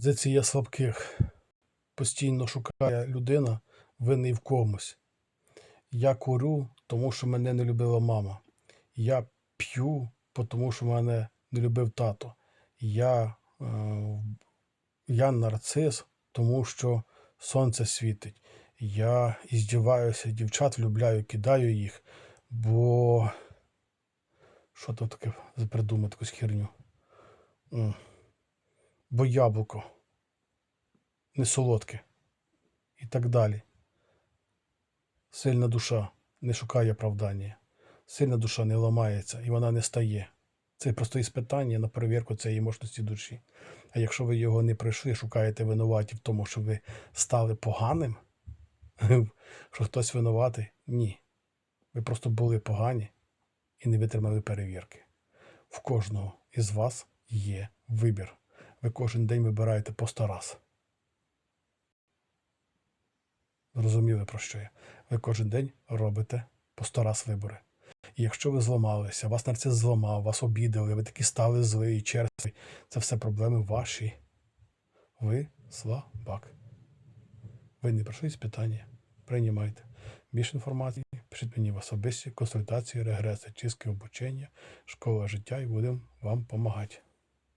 Позиція слабких. Постійно шукає людина винний в комусь. Я курю, тому що мене не любила мама. Я п'ю, тому що мене не любив тато. Я, е, я нарцис, тому що сонце світить. Я іздіваюся, дівчат влюбляю, кидаю їх, бо. Що тут таке придумати якусь херню? Бо яблуко не солодке. І так далі. Сильна душа не шукає оправдання. Сильна душа не ламається і вона не стає. Це просто іспитання на перевірку цієї мощності душі. А якщо ви його не пройшли, шукаєте винуваті в тому, що ви стали поганим, що хтось винуватий, ні. Ви просто були погані і не витримали перевірки. В кожного із вас є вибір. Ви кожен день вибираєте по сто раз. Зрозуміли про що я? Ви кожен день робите по сто раз вибори. І якщо ви зламалися, вас нарцис зламав, вас обідали, ви такі стали злі, черстві, це все проблеми ваші. Ви слабак. Ви не пройшли питання. Приймайте. Більше інформації пишіть мені в особисті консультації, регреси, чистки обучення, школа життя і будемо вам допомагати.